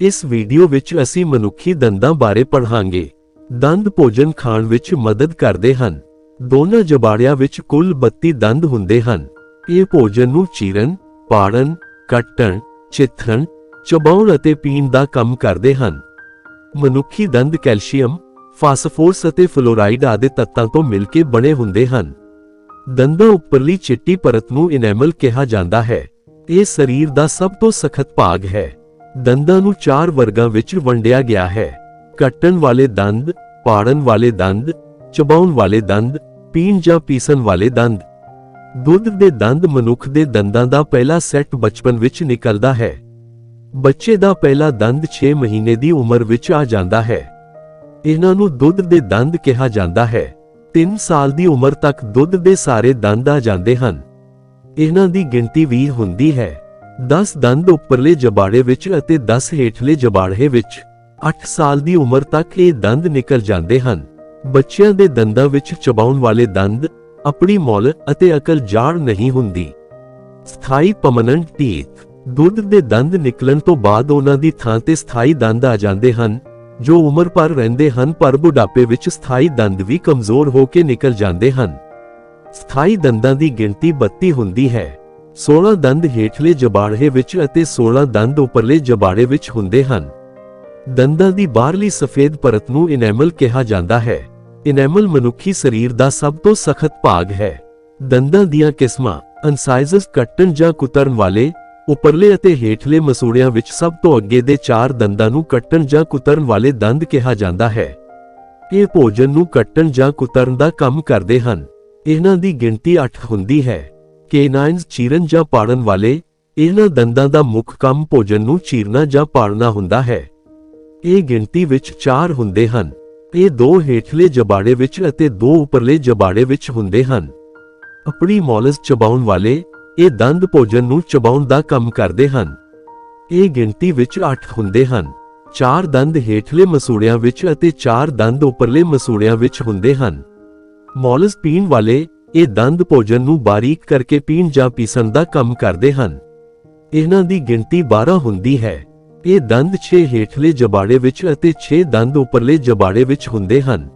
ਇਸ ਵੀਡੀਓ ਵਿੱਚ ਅਸੀਂ ਮਨੁੱਖੀ ਦੰਦਾਂ ਬਾਰੇ ਪੜ੍ਹਾਂਗੇ। ਦੰਦ ਭੋਜਨ ਖਾਣ ਵਿੱਚ ਮਦਦ ਕਰਦੇ ਹਨ। ਦੋਨਾਂ ਜਬਾੜਿਆਂ ਵਿੱਚ ਕੁੱਲ 32 ਦੰਦ ਹੁੰਦੇ ਹਨ। ਇਹ ਭੋਜਨ ਨੂੰ ਚੀਰਨ, ਪਾੜਨ, ਕੱਟਣ ਚਿੱਥਣ ਚਬਾਉਣ ਅਤੇ ਪੀਣ ਦਾ ਕੰਮ ਕਰਦੇ ਹਨ। ਮਨੁੱਖੀ ਦੰਦ ਕੈਲਸ਼ੀਅਮ, ਫਾਸਫੋਰਸ ਅਤੇ ਫਲੋਰਾਈਡ ਆਦਿ ਤੱਤਾਂ ਤੋਂ ਮਿਲ ਕੇ ਬਣੇ ਹੁੰਦੇ ਹਨ। ਦੰਦਾਂ ਉੱਪਰਲੀ ਚਿੱਟੀ ਪਰਤ ਨੂੰ ਇਨੈਮਲ ਕਿਹਾ ਜਾਂਦਾ ਹੈ। ਇਹ ਸਰੀਰ ਦਾ ਸਭ ਤੋਂ ਸਖਤ ਭਾਗ ਹੈ। ਦੰਦਾਂ ਨੂੰ ਚਾਰ ਵਰਗਾਂ ਵਿੱਚ ਵੰਡਿਆ ਗਿਆ ਹੈ। ਕੱਟਣ ਵਾਲੇ ਦੰਦ, ਪਾੜਨ ਵਾਲੇ ਦੰਦ, ਚਬਾਉਣ ਵਾਲੇ ਦੰਦ, ਪੀਣ ਜਾਂ ਪੀਸਣ ਵਾਲੇ ਦੰਦ। ਦੁੱਧ ਦੇ ਦੰਦ ਮਨੁੱਖ ਦੇ ਦੰਦਾਂ ਦਾ ਪਹਿਲਾ ਸੈੱਟ ਬਚਪਨ ਵਿੱਚ ਨਿਕਲਦਾ ਹੈ। ਬੱਚੇ ਦਾ ਪਹਿਲਾ ਦੰਦ 6 ਮਹੀਨੇ ਦੀ ਉਮਰ ਵਿੱਚ ਆ ਜਾਂਦਾ ਹੈ। ਇਹਨਾਂ ਨੂੰ ਦੁੱਧ ਦੇ ਦੰਦ ਕਿਹਾ ਜਾਂਦਾ ਹੈ। 3 ਸਾਲ ਦੀ ਉਮਰ ਤੱਕ ਦੁੱਧ ਦੇ ਸਾਰੇ ਦੰਦ ਆ ਜਾਂਦੇ ਹਨ। ਇਹਨਾਂ ਦੀ ਗਿਣਤੀ 20 ਹੁੰਦੀ ਹੈ। 10 ਦੰਦ ਉੱਪਰਲੇ ਜਬਾੜੇ ਵਿੱਚ ਅਤੇ 10 ਹੇਠਲੇ ਜਬਾੜੇ ਵਿੱਚ। 8 ਸਾਲ ਦੀ ਉਮਰ ਤੱਕ ਇਹ ਦੰਦ ਨਿਕਲ ਜਾਂਦੇ ਹਨ। ਬੱਚਿਆਂ ਦੇ ਦੰਦਾਂ ਵਿੱਚ ਚਬਾਉਣ ਵਾਲੇ ਦੰਦ ਆਪਣੀ ਮੌਲ ਅਤੇ ਅਕਲ ਜਾੜ ਨਹੀਂ ਹੁੰਦੀ। ਸਥਾਈ ਪਰਮਨੈਂਟ ਟੀਥ। ਦੁੱਧ ਦੇ ਦੰਦ ਨਿਕਲਣ ਤੋਂ ਬਾਅਦ ਉਹਨਾਂ ਦੀ ਥਾਂ ਤੇ ਸਥਾਈ ਦੰਦ ਆ ਜਾਂਦੇ ਹਨ, ਜੋ ਉਮਰ ਭਰ ਰਹਿੰਦੇ ਹਨ ਪਰ ਬੁਢਾਪੇ ਵਿੱਚ ਸਥਾਈ ਦੰਦ ਵੀ ਕਮਜ਼ੋਰ ਹੋ ਕੇ ਨਿਕਲ ਜਾਂਦੇ ਹਨ। ਸਥਾਈ ਦੰਦਾਂ ਦੀ ਗਿਣਤੀ 32 ਹੁੰਦੀ ਹੈ। 16 ਦੰਦ ਹੇਠਲੇ ਜਬਾੜੇ ਵਿੱਚ ਅਤੇ 16 ਦੰਦ ਉੱਪਰਲੇ ਜਬਾੜੇ ਵਿੱਚ ਹੁੰਦੇ ਹਨ। ਦੰਦਾਂ ਦੀ ਬਾਹਰਲੀ ਸਫੇਦ ਪਰਤ ਨੂੰ ਇਨੈਮਲ ਕਿਹਾ ਜਾਂਦਾ ਹੈ। ਇਨੈਮਲ ਮਨੁੱਖੀ ਸਰੀਰ ਦਾ ਸਭ ਤੋਂ ਸਖਤ ਭਾਗ ਹੈ। ਦੰਦਾਂ ਦੀਆਂ ਕਿਸਮਾਂ ਅਨਸਾਈਜ਼ਸ ਕੱਟਣ ਜਾਂ ਕੁਤਰਨ ਵਾਲੇ, ਉੱਪਰਲੇ ਅਤੇ ਹੇਠਲੇ ਮਸੂੜਿਆਂ ਵਿੱਚ ਸਭ ਤੋਂ ਅੱਗੇ ਦੇ ਚਾਰ ਦੰਦਾਂ ਨੂੰ ਕੱਟਣ ਜਾਂ ਕੁਤਰਨ ਵਾਲੇ ਦੰਦ ਕਿਹਾ ਜਾਂਦਾ ਹੈ। ਇਹ ਭੋਜਨ ਨੂੰ ਕੱਟਣ ਜਾਂ ਕੁਤਰਨ ਦਾ ਕੰਮ ਕਰਦੇ ਹਨ। ਇਹਨਾਂ ਦੀ ਗਿਣਤੀ 8 ਹੁੰਦੀ ਹੈ। ਕੇਨਾਈਨਸ ਚੀਰਨ ਜਾਂ ਪਾੜਨ ਵਾਲੇ, ਇਹਨਾਂ ਦੰਦਾਂ ਦਾ ਮੁੱਖ ਕੰਮ ਭੋਜਨ ਨੂੰ ਚੀਰਨਾ ਜਾਂ ਪਾੜਨਾ ਹੁੰਦਾ ਹੈ। ਇਹ ਗਿਣਤੀ ਵਿੱਚ 4 ਹੁੰਦੇ ਹਨ। ਇਹ ਦੋ ਹੇਠਲੇ ਜਬਾੜੇ ਵਿੱਚ ਅਤੇ ਦੋ ਉੱਪਰਲੇ ਜਬਾੜੇ ਵਿੱਚ ਹੁੰਦੇ ਹਨ। ਆਪਣੀ ਮੌਲਸ ਚਬਾਉਣ ਵਾਲੇ, ਇਹ ਦੰਦ ਭੋਜਨ ਨੂੰ ਚਬਾਉਣ ਦਾ ਕੰਮ ਕਰਦੇ ਹਨ। ਇਹ ਗਿਣਤੀ ਵਿੱਚ 8 ਹੁੰਦੇ ਹਨ। ਚਾਰ ਦੰਦ ਹੇਠਲੇ ਮਸੂੜਿਆਂ ਵਿੱਚ ਅਤੇ ਚਾਰ ਦੰਦ ਉੱਪਰਲੇ ਮਸੂੜਿਆਂ ਵਿੱਚ ਹੁੰਦੇ ਹਨ। ਮੌਲਸ ਪੀਣ ਵਾਲੇ ਇਹ ਦੰਦ ਭੋਜਨ ਨੂੰ ਬਾਰੀਕ ਕਰਕੇ ਪੀਣ ਜਾਂ ਪੀਸਣ ਦਾ ਕੰਮ ਕਰਦੇ ਹਨ। ਇਹਨਾਂ ਦੀ ਗਿਣਤੀ 12 ਹੁੰਦੀ ਹੈ। ਇਹ ਦੰਦ 6 ਹੇਠਲੇ ਜਬਾੜੇ ਵਿੱਚ ਅਤੇ 6 ਦੰਦ ਉੱਪਰਲੇ ਜਬਾੜੇ ਵਿੱਚ ਹੁੰਦੇ ਹਨ।